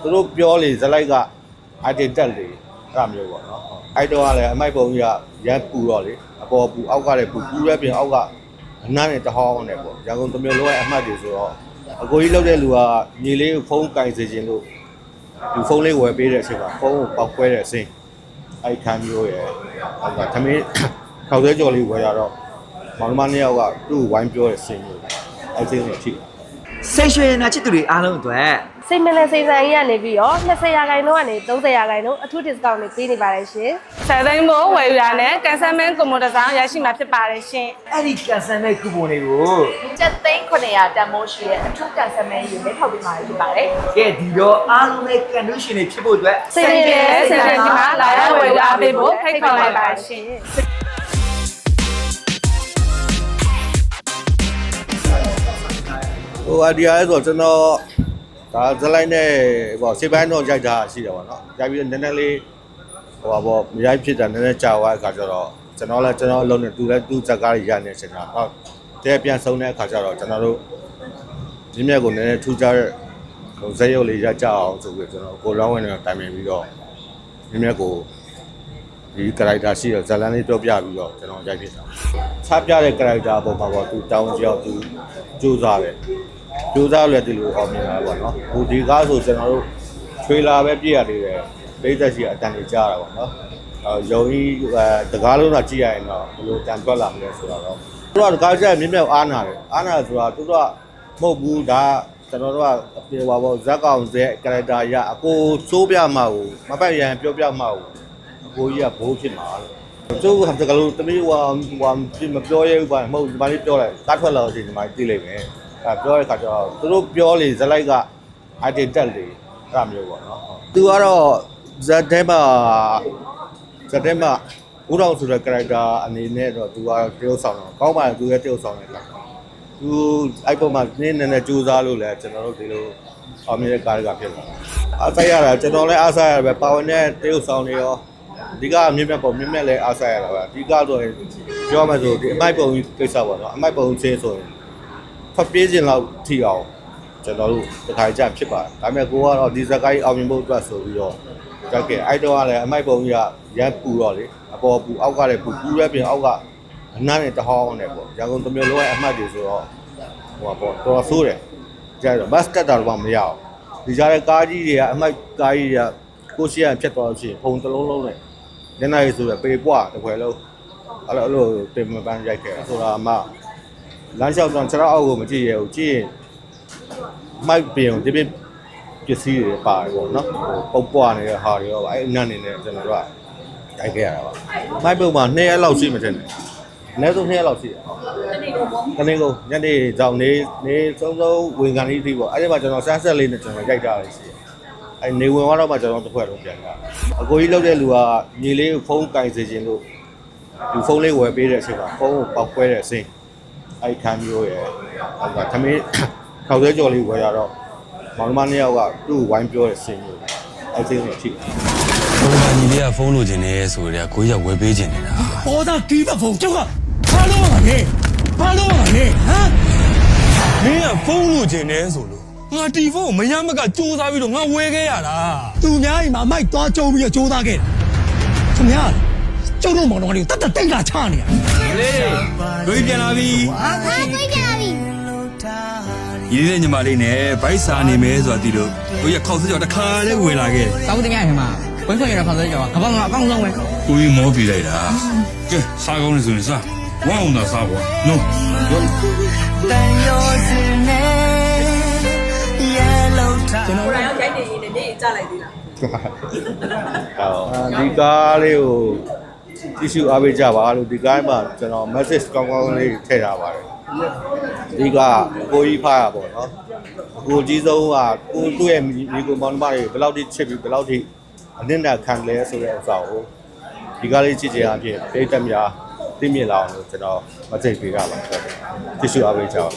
သူတို့ပြောလေဇလိုက်ကအိုက်တင်တက်လေအဲ့ဒါမျိုးပေါ့နော်အဲ့တော့ကလည်းအမိုက်ပုံကြီးကရမ်းပူတော့လေအပေါ်ပူအောက်ကလည်းပူပူရဲပြင်အောက်ကအနမ်းနဲ့တဟောင်းနဲ့ပေါ့ရန်ကုန်တစ်မျိုးလုံးရဲ့အမှတ်တွေဆိုတော့အကိုကြီးလောက်တဲ့လူကညီလေးကိုဖုန်းကင်စေခြင်းလို့ဒီဖုန်းလေးဝယ်ပေးတဲ့အချိန်မှာဖုန်းကိုပောက်ခွဲတဲ့အစိမ်းအဲ့ခံမျိုးရယ်ဟောကသမင်းထောက်သေးကြော်လေးဝယ်ရတော့မောင်နှမနှစ်ယောက်ကသူ့ကိုဝိုင်းပြောတဲ့စိမ်းမျိုးအဲ့စိမ်းကိုထိတယ် စိတ်ရွှင်နာချစ်သူတွေအားလုံးအတွက်စိတ်မလဲစိတ်ဆန်ကြီးကနေပြီးတော့20ရာခိုင်နှုန်းကနေ30ရာခိုင်နှုန်းအထူး discount တွေပေးနေပါတယ်ရှင်ဆယ်သိန်းမို့ဝယ်ယူရနဲ့ကန်ဆယ်မင်းကွန်မန်တဆောင်ရရှိမှာဖြစ်ပါတယ်ရှင်အဲ့ဒီကန်ဆယ်မဲ့ကူပွန်တွေကိုကျပ်သိန်း900တန်မိုးရှိရဲ့အထူးကန်ဆယ်မဲယူနဲ့ထောက်ပေးမှာဖြစ်ပါတယ်ကဲဒီတော့အားလုံးနဲ့ကန်ဒူးရှင်တွေဖြစ်ဖို့အတွက် စိတ်စိတ်ရပြည်ည့်ရဲ့ဆစိယ်တ်သိရည်န်းဒီဒီမှာမှာလာလာရရဝဝယ်ယ်ယူယူအားအားပေးပေးဖို့ဖို့ဖိဖိတ်တ်ခေါ်ခေါ်လိုလိုက်က်ပါပါတရှင် ဟိုအဒီယာလဲဆိုတော့ကျွန်တော်ဒါဇက်လိုက်နဲ့ဟိုစေပိုင်းတော့ရိုက်တာရှိတယ်ပေါ့နော်ရိုက်ပြီးတော့နည်းနည်းလေးဟိုပါပေါ့မရိုက်ဖြစ်တာနည်းနည်းကြာသွားတဲ့အခါကျတော့ကျွန်တော်လည်းကျွန်တော်အလုံးနဲ့သူလည်းသူ့ဇက်ကားကြီးရနေစင်တာဟောတဲ့ပြန်ဆုံးတဲ့အခါကျတော့ကျွန်တော်တို့ဒီမြက်ကိုနည်းနည်းထူးခြားတဲ့ဟိုဇက်ရုပ်လေးရကြအောင်ဆိုပြီးကျွန်တော်ကိုလောင်းဝင်နဲ့တိုင်ပင်ပြီးတော့ဒီမြက်ကိုဒီ character ရှိတော့ဇလန်လေးပြောပြပြီးတော့ကျွန်တော်ရိုက်ဖြစ်တာချပြတဲ့ character အပေါ်မှာပေါ့သူတောင်းကြောက်သူစူးစမ်းတယ် ကြိုးစားလည်းဒီလိုအောင်မြင်လာပါတော့ဟိုဒီကားဆိုကျွန်တော်တို့ထွေလာပဲပြည့်ရသေးတယ်ပိသက်ရှိအတန်တွေကြားတာပေါ့နော်အဲယုံကြီးအဲတကားလုံးတော့ကြည့်ရရင်တော့ဘယ်လိုတန်ထွက်လာမလဲဆိုတော့သူကတကားချက်မြင့်မြတ်အားနာတယ်အားနာဆိုတာသူကမဟုတ်ဘူးဒါကျွန်တော်တို့ကပြေပါပေါ့ဇက်ကောင်ဇက်ကာရက်တာရအကိုစိုးပြမှာကိုမပတ်ရန်ပြောပြမှာကိုအကိုကြီးကဘိုးဖြစ်မှာလို့ကျိုးဟာတကလို့တမီးဟွာဟွာမပြောရဘူးပါမဟုတ်ဒီမလေးပြောလိုက်ကားထွက်လာတော့ဒီမှာသိလိမ့်မယ် အဲပြောတဲ့ခါကျတော့သူတို့ပြောလေဇလိုက်ကအိုက်တင်တက်လေအဲ့ဒါမျိုးပေါ့နော်သူကတော့ဇက်တဲမှာဇက်တဲမှာဦးတော်ဆိုတဲ့ character အနေနဲ့တော့သူကတရုပ်ဆောင်တော့ကောင်းပါလေသူရဲ့တရုပ်ဆောင်တယ်လားသူအဲ့ပေါ်မှာနင်းနေနေစူးစမ်းလို့လဲကျွန်တော်တို့ဒီလိုအောင်မြင်တဲ့ကားကဖြစ်လာအားဆိုင်ရတာကျွန်တော်လည်းအားဆိုင်ရပဲပါဝင်တဲ့တရုပ်ဆောင်တွေရောဒီကအမြင့်မြတ်ပုံမြင့်မြတ်လည်းအားဆိုင်ရတာပဲဒီကဆိုရင်ပြောမှဆိုဒီအမိုက်ပုံကြီးကိစ္စပေါ့နော်အမိုက်ပုံချင်းဆိုရင် ဖတ်ပြေးခြင်းလောက်ထီအောင်ကျွန်တော်တို့တခါကြဖြစ်ပါတယ်ဒါပေမဲ့ကိုကတော့ဒီဇက်ကိုင်းအောင်မြင်ဖို့အတွက်ဆိုပြီးတော့ကြက်ကဲအဲ့တော့ကလည်းအမိုက်ပုံကြီးကရမ်းပူတော့လေအပေါ်ပူအောက်ကလည်းပူပူရဲပြင်အောက်ကအနမ်းနဲ့တဟောင်းနဲ့ပေါ့ရန်ကုန်တစ်မျိုးလုံးရဲ့အမှတ်တွေဆိုတော့ဟိုပါပေါ့တော်တော်ဆိုးတယ်ကြိုက်တော့ဘတ်ကတ်တာတော့မရအောင်ဒီကြားတဲ့ကားကြီးတွေကအမိုက်ကားကြီးတွေကကိုရှိရန်ဖြစ်သွားလို့ရှိရင်ဖုံတစ်လုံးလုံးနဲ့ညနေရေးဆိုတော့ပေပွားတစ်ခွဲလုံးအဲ့လိုအဲ့လိုတင်မပန်းရိုက်ခဲ့ဆိုတာမှ လမ်းလျှောက်တော့ခြေထောက်အောက်ကိုမကြည့်ရဘူးကြည့်ရင်မိုက်ပြင်ဒီပြင်ပစ္စည်းတွေပါတယ်ပေါ့နော်ဟိုပုတ်ပွားနေတဲ့ဟာတွေရောအဲ့အနံ့နေနဲ့ကျွန်တော်တို့ကရိုက်ခဲ့ရတာပါမိုက်ပုံမှာ2ရက်လောက်ရှိမှထင်တယ်အနည်းဆုံး2ရက်လောက်ရှိတယ်တနေ့ကုန်ညနေကြောင်နေနေစုံစုံဝင်ကန်လေးတီးပေါ့အဲ့ဒီမှာကျွန်တော်ဆန်းဆက်လေးနဲ့ကျွန်တော်ရိုက်တာလေးရှိတယ်အဲ့နေဝင်သွားတော့မှကျွန်တော်တစ်ခွက်လုံးပြန်လာအကိုကြီးလောက်တဲ့လူကညီလေးကိုဖုန်းကင်စေခြင်းလို့ဒီဖုန်းလေးဝယ်ပေးတဲ့အချိန်မှာဖုန်းကိုပောက်ခွဲတဲ့အစိမ်း အဲ့ခံမျိုးရယ်ဟောကသမင်းထောက်သေးကြော်လေးဝယ်ရတော့မောင်နှမနှစ်ယောက်ကသူ့ကိုဝိုင်းပြောတဲ့စင်မျိုးအဲ့စင်ကိုထိတယ်ဟိုကညီလေးကဖုန်းလိုချင်တယ်ဆိုကြတဲ့ကိုကြီးကဝယ်ပေးချင်နေတာပေါ်သားတီးတဲ့ဖုန်းကျောက်ကဘာလို့ပါလဲဘာလို့ပါလဲဟမ်မင်းကဖုန်းလိုချင်တယ်ဆိုလို့ငါတီဖုန်းကိုမရမကစူးစမ်းပြီးတော့ငါဝယ်ခဲ့ရတာသူများအိမ်မှာမိုက်သွားကြုံပြီးတော့ကြိုးစားခဲ့တယ်ခင်ဗျာ ကျုပ်တို့မောင်တော်ကလေးတတ်တတ်တိတ်လာချနေရလေတို့ပြန်လာပြီဟာကိုကြပြီညီလေးညီမလေးနဲ့ဗိုက်စာနေမယ်ဆိုတာဒီလိုကိုကြီးကခောက်စကြောတခါလေးဝင်လာခဲ့တယ်တောင်းတင်ရခင်မှာဝင်းခွင့်ရတဲ့ခေါင်းစကြောကကပောက်မှာအကောင်းဆုံးပဲကိုကြီးမောပြလိုက်တာကဲစားကောင်းနေဆိုရင်စားဝမ်းအောင်သာစားပေါ့နော်ကျွန်တော်ကိုယ်တိုင်ရောက်ရိုက်နေရင်းနဲ့မျက်ရည်ကျလိုက်သေးလားအာဒီကားလေးကို ကြည့်ရှုအားပေးကြပါလို့ဒီကားမှာကျွန်တော် message ကောင်းကောင်းလေးထည့်ထားပါတယ်ဒီကကိုကြီးဖားရပေါ့နော်ကိုကြီးဆုံးကကိုသူ့ရဲ့မိကိုမောင်နှမတွေဘယ်လောက်ထိချစ်ပြီးဘယ်လောက်ထိအနစ်နာခံလဲဆိုတဲ့ဥစ္စာကိုဒီကားလေးကြည့်ကြအပြင်ဒိတ်တက်များသိမြင်လာအောင်လို့ကျွန်တော် message ပေးတာပါကြည့်ရှုအားပေးကြပါ